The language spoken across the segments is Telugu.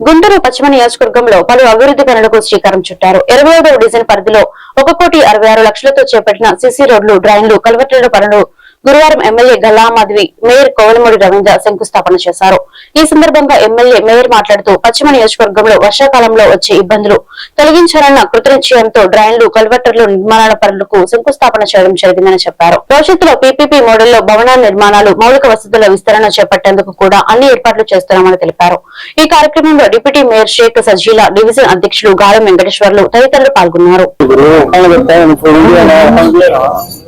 గుంటూరు పశ్చిమ నియోజకవర్గంలో పలు అభివృద్ధి పనులకు శ్రీకారం చుట్టారు. ఇరవై ఐదవ డిజైన్ పరిధిలో ఒక కోటి అరవై ఆరు లక్షలతో చేపట్టిన సిసి రోడ్లు డ్రైన్లు కల్వర్టుల పనులు గురువారం ఎమ్మెల్యే గల్లా మాధవి మేయర్ కోవలమూడి రవీంద్ర శంకుస్థాపన చేశారు. ఈ సందర్భంగా ఎమ్మెల్యే మేయర్ మాట్లాడుతూ పశ్చిమ నియోజకవర్గంలో వర్షాకాలంలో వచ్చే ఇబ్బందులు తొలగించాలన్న కృతనిశ్చయంతో డ్రైన్లు కల్వర్టర్లు నిర్మాణాల పనులకు శంకుస్థాపన చేయడం జరిగిందని చెప్పారు. భవిష్యత్తులో పీపీపీ మోడల్లో భవనాల నిర్మాణాలు మౌలిక వసతుల విస్తరణ చేపట్టేందుకు కూడా అన్ని ఏర్పాట్లు చేస్తున్నామని తెలిపారు. ఈ కార్యక్రమంలో deputy mayor Sheikh Sajeela division అధ్యక్షులు గాలం వెంకటేశ్వర్లు తదితరులు పాల్గొన్నారు.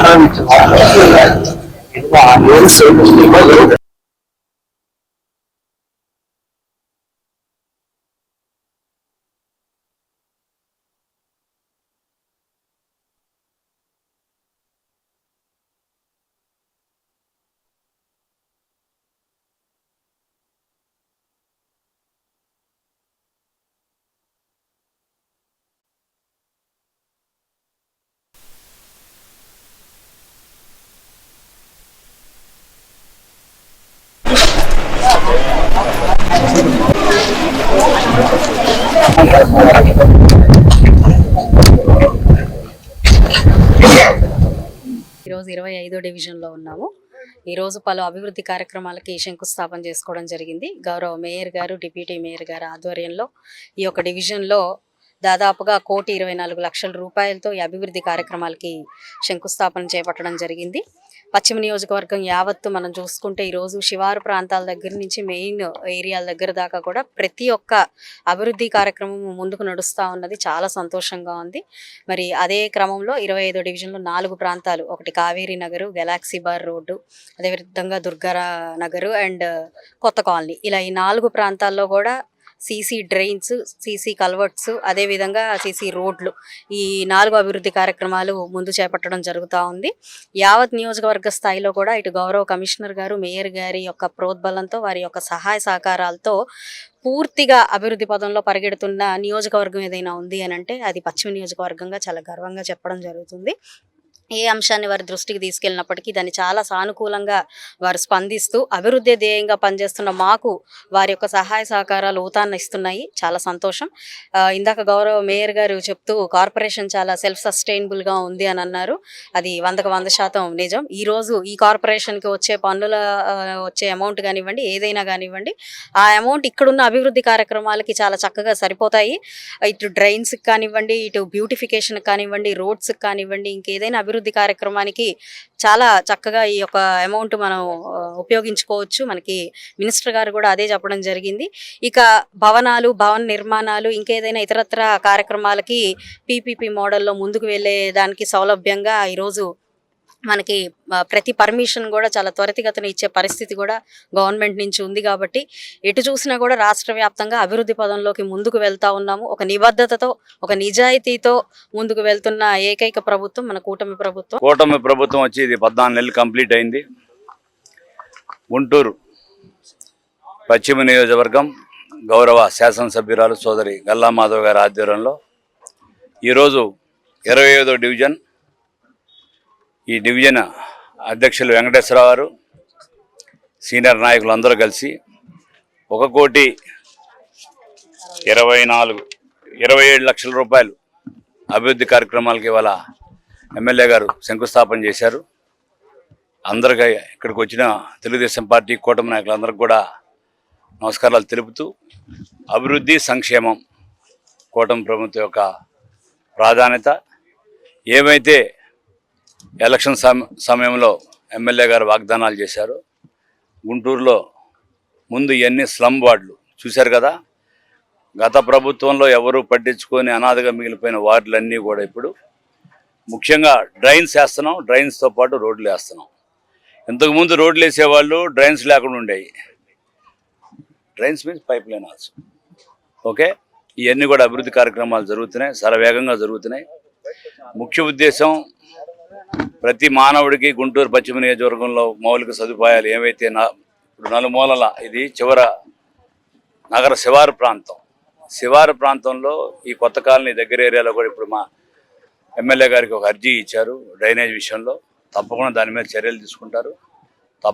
ஆரம்பிச்சது ఈరోజు ఇరవై ఐదో డివిజన్లో ఉన్నాము. ఈరోజు పలు అభివృద్ధి కార్యక్రమాలకి శంకుస్థాపన చేసుకోవడం జరిగింది. గౌరవ మేయర్ గారు డిప్యూటీ మేయర్ గారు ఆధ్వర్యంలో ఈ యొక్క డివిజన్లో దాదాపుగా కోటి ఇరవై నాలుగు లక్షల రూపాయలతో ఈ అభివృద్ధి కార్యక్రమాలకి శంకుస్థాపన చేపట్టడం జరిగింది. పశ్చిమ నియోజకవర్గం యావత్తు మనం చూసుకుంటే ఈరోజు శివారు ప్రాంతాల దగ్గర నుంచి మెయిన్ ఏరియాల దగ్గర దాకా కూడా ప్రతి ఒక్క అభివృద్ధి కార్యక్రమం ముందుకు నడుస్తూ ఉన్నది. చాలా సంతోషంగా ఉంది. మరి అదే క్రమంలో ఇరవై ఐదో డివిజన్లో నాలుగు ప్రాంతాలు ఒకటి Kaveri Nagar galaxy bar road అదేవిధంగా దుర్గారా నగరు అండ్ కొత్త కాలనీ. ఇలా ఈ నాలుగు ప్రాంతాల్లో కూడా సీసీ డ్రైన్స్ సీసీ కల్వర్ట్స్ అదేవిధంగా సీసీ రోడ్లు. ఈ నాలుగు అభివృద్ధి కార్యక్రమాలు ముందు చేపట్టడం జరుగుతూ ఉంది. యావత్ నియోజకవర్గ స్థాయిలో కూడా ఇటు గౌరవ కమిషనర్ గారు మేయర్ గారి యొక్క ప్రోద్బలంతో వారి యొక్క సహాయ సహకారాలతో పూర్తిగా అభివృద్ధి పదంలో పరిగెడుతున్న నియోజకవర్గం ఏదైనా ఉంది అని అంటే అది పశ్చిమ నియోజకవర్గంగా చాలా గర్వంగా చెప్పడం జరుగుతుంది. ఏ అంశాన్ని వారి దృష్టికి తీసుకెళ్ళినప్పటికీ దాన్ని చాలా సానుకూలంగా వారు స్పందిస్తూ అభివృద్ధి ధ్యేయంగా పనిచేస్తున్న మాకు వారి యొక్క సహాయ సహకారాలు ఊతాన్ని ఇస్తున్నాయి. చాలా సంతోషం. ఇందాక గౌరవ మేయర్ గారు చెప్తూ కార్పొరేషన్ చాలా సెల్ఫ్ సస్టైనబుల్గా ఉంది అని అన్నారు. అది వందకు వంద శాతం నిజం. ఈ రోజు ఈ కార్పొరేషన్కి వచ్చే పన్నుల వచ్చే అమౌంట్ కానివ్వండి ఏదైనా కానివ్వండి ఆ అమౌంట్ ఇక్కడున్న అభివృద్ధి కార్యక్రమాలకి చాలా చక్కగా సరిపోతాయి. ఇటు డ్రైన్స్కి కానివ్వండి ఇటు బ్యూటిఫికేషన్కి కానివ్వండి రోడ్స్కి కానివ్వండి ఇంకేదైనా అభివృద్ధి కార్యక్రమానికి చాలా చక్కగా ఈ యొక్క అమౌంట్ మనం ఉపయోగించుకోవచ్చు. మనకి మినిస్టర్ గారు కూడా అదే చెప్పడం జరిగింది. ఇక భవనాలు భవన నిర్మాణాలు ఇంకేదైనా ఇతరత్ర కార్యక్రమాలకి పీపీపీ మోడల్లో ముందుకు వెళ్ళే దానికి సౌలభ్యంగా ఈరోజు మనకి ప్రతి పర్మిషన్ కూడా చాలా త్వరితగతిన ఇచ్చే పరిస్థితి కూడా గవర్నమెంట్ నుంచి ఉంది కాబట్టి ఎటు చూసినా కూడా రాష్ట్ర వ్యాప్తంగా అభివృద్ధి పదంలోకి ముందుకు వెళ్తా ఉన్నాము. ఒక నిబద్ధతతో ఒక నిజాయితీతో ముందుకు వెళ్తున్న ఏకైక ప్రభుత్వం మన కూటమి ప్రభుత్వం. కూటమి ప్రభుత్వం వచ్చి ఇది పద్నాలుగు నెలలు కంప్లీట్ అయింది. గుంటూరు పశ్చిమ నియోజకవర్గం గౌరవ శాసనసభ్యురాలు సోదరి గల్లా మాధవ్ గారి ఆధ్వర్యంలో ఈరోజు ఇరవై ఐదో డివిజన్ ఈ డివిజన్ అధ్యక్షులు వెంకటేశ్వరరావు గారు సీనియర్ నాయకులు అందరూ కలిసి ఒక కోటి ఇరవై నాలుగు ఇరవై ఏడు లక్షల రూపాయలు అభివృద్ధి కార్యక్రమాలకి ఇవాళ ఎమ్మెల్యే గారు శంకుస్థాపన చేశారు. అందరికీ ఇక్కడికి వచ్చిన తెలుగుదేశం పార్టీ కూటమి నాయకులందరికీ కూడా నమస్కారాలు తెలుపుతూ అభివృద్ధి సంక్షేమం కూటమి ప్రభుత్వం యొక్క ప్రాధాన్యత ఏమైతే ఎలక్షన్ సమ సమయంలో ఎమ్మెల్యే గారు వాగ్దానాలు చేశారు. గుంటూరులో ముందు ఇవన్నీ స్లమ్ వార్డులు చూశారు కదా? గత ప్రభుత్వంలో ఎవరు పట్టించుకొని అనాథగా మిగిలిపోయిన వార్డులన్నీ కూడా ఇప్పుడు ముఖ్యంగా డ్రైన్స్ వేస్తున్నాం డ్రైన్స్తో పాటు రోడ్లు వేస్తున్నాం. ఇంతకుముందు రోడ్లు వేసేవాళ్ళు డ్రైన్స్ లేకుండా ఉండేవి. Drains means pipeline also. Okay? ఇవన్నీ కూడా అభివృద్ధి కార్యక్రమాలు జరుగుతున్నాయి సరవేగంగా జరుగుతున్నాయి. ముఖ్య ఉద్దేశం ప్రతి మానవుడికి గుంటూరు పశ్చిమ నియోజకవర్గంలో మౌలిక సదుపాయాలు ఏవైతే నా ఇప్పుడు నలుమూలల ఇది చివర నగర శివారు ప్రాంతం. శివారు ప్రాంతంలో ఈ కొత్త కాలనీ దగ్గర ఏరియాలో కూడా ఇప్పుడు మా ఎమ్మెల్యే గారికి ఒక అర్జీ ఇచ్చారు డ్రైనేజ్ విషయంలో. తప్పకుండా దాని మీద చర్యలు తీసుకుంటారు.